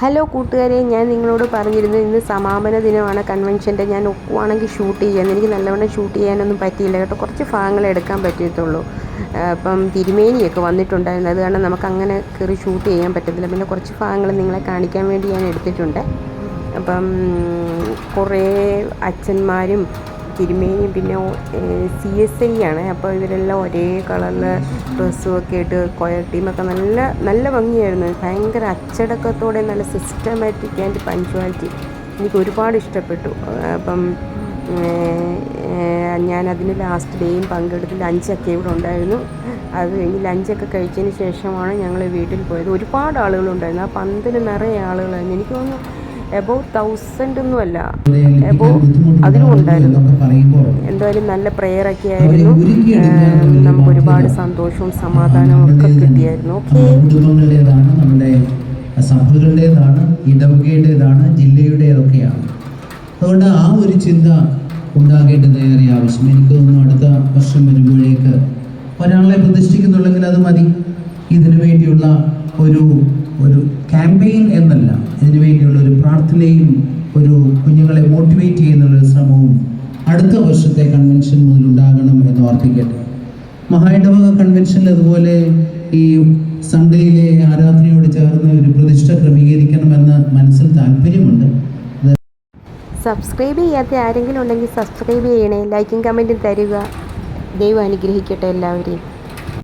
Hello കൂട്ടുകാരെ ഞാൻ നിങ്ങളോട് പറഞ്ഞിരുന്നു ഇന്ന് സമാപന ദിനമാണ് കൺവെൻഷന്റെ ഞാൻ ഒക്കുവാണെങ്കിൽ ഷൂട്ട് ചെയ്യാൻ എനിക്ക് നല്ലവണ്ണം ഷൂട്ട് ചെയ്യാനൊന്നും പറ്റിയില്ല കേട്ടോ. കുറച്ച് ഭാഗങ്ങൾ എടുക്കാൻ പറ്റിയത്തുള്ളൂ അപ്പം തിരുമേനിയൊക്കെ വന്നിട്ടുണ്ടായിരുന്നു. അത് കാരണം നമുക്ക് അങ്ങനെ കയറി ഷൂട്ട് ചെയ്യാൻ പറ്റത്തില്ല. പിന്നെ കുറച്ച് ഭാഗങ്ങൾ നിങ്ങളെ കാണിക്കാൻ വേണ്ടി ഞാൻ എടുത്തിട്ടുണ്ട്. അപ്പം കുറേ അച്ഛന്മാരും തിരുമേനിയും പിന്നെ സി എസ് ഐ ആണ്. അപ്പോൾ ഇവരെല്ലാം ഒരേ കളറിൽ ഡ്രസ്സും ഒക്കെ ഇട്ട് കൊയർ ടീമൊക്കെ നല്ല നല്ല ഭംഗിയായിരുന്നു. ഭയങ്കര അച്ചടക്കത്തോടെ നല്ല സിസ്റ്റമാറ്റിക് ആൻഡ് പഞ്ച്വാലിറ്റി എനിക്ക് ഒരുപാട് ഇഷ്ടപ്പെട്ടു. അപ്പം ഞാനതിന് ലാസ്റ്റ് ഡേയും പങ്കെടുത്ത് ലഞ്ചൊക്കെ ഇവിടെ ഉണ്ടായിരുന്നു. അത് കഴിഞ്ഞ് ലഞ്ചൊക്കെ കഴിച്ചതിന് ശേഷമാണ് ഞങ്ങൾ വീട്ടിൽ പോയത്. ഒരുപാട് ആളുകളുണ്ടായിരുന്നു. ആ പന്തിന് നിറയെ ആളുകളായിരുന്നു. എനിക്ക് തോന്നുന്നു എബോ തൗസൻഡ് ഒന്നുമല്ല എബോ അതിലും ഉണ്ടായിരുന്നു. എന്തായാലും നല്ല പ്രെയറൊക്കെ ആയിരുന്നു. നമുക്ക് ഒരുപാട് സന്തോഷവും സമാധാനവും ഒക്കെ കിട്ടിയായിരുന്നു. ഓക്കെ സഭകളുടേതാണ് ഇടവകയുടേതാണ് ജില്ലയുടേതൊക്കെയാണ്. അതുകൊണ്ട് ആ ഒരു ചിന്ത ഉണ്ടാകേണ്ടത് ഏറെ ആവശ്യം. എനിക്ക് തോന്നുന്നു അടുത്ത വർഷം വരുമ്പോഴേക്ക് ഒരാളെ പ്രതിഷ്ഠിക്കുന്നുണ്ടെങ്കിൽ അത് മതി. ഇതിനു വേണ്ടിയുള്ള ഒരു ഒരു ക്യാമ്പയിൻ എന്നല്ല. ഇതിനു വേണ്ടിയുള്ള ഒരു പ്രാർത്ഥനയും ഒരു കുഞ്ഞുങ്ങളെ മോട്ടിവേറ്റ് ചെയ്യുന്നുള്ള ശ്രമവും അടുത്ത വർഷത്തെ കൺവെൻഷൻ മുതൽ ഉണ്ടാകണം എന്ന് ഓർപ്പിക്കട്ടെ. മഹായിടവക കൺവെൻഷൻ അതുപോലെ ഈ സൺഡേയിലെ ആരാധനയോട് ചേർന്ന് ഒരു പ്രതിഷ്ഠ ക്രമീകരിക്കണമെന്ന് മനസ്സിൽ താല്പര്യമുണ്ട്. സബ്സ്ക്രൈബ് ചെയ്യാത്ത ആരെങ്കിലും ഉണ്ടെങ്കിൽ സബ്സ്ക്രൈബ് ചെയ്യണേ ലൈക്കും കമന്റും തരിക. ദൈവം അനുഗ്രഹിക്കട്ടെ എല്ലാവരെയും.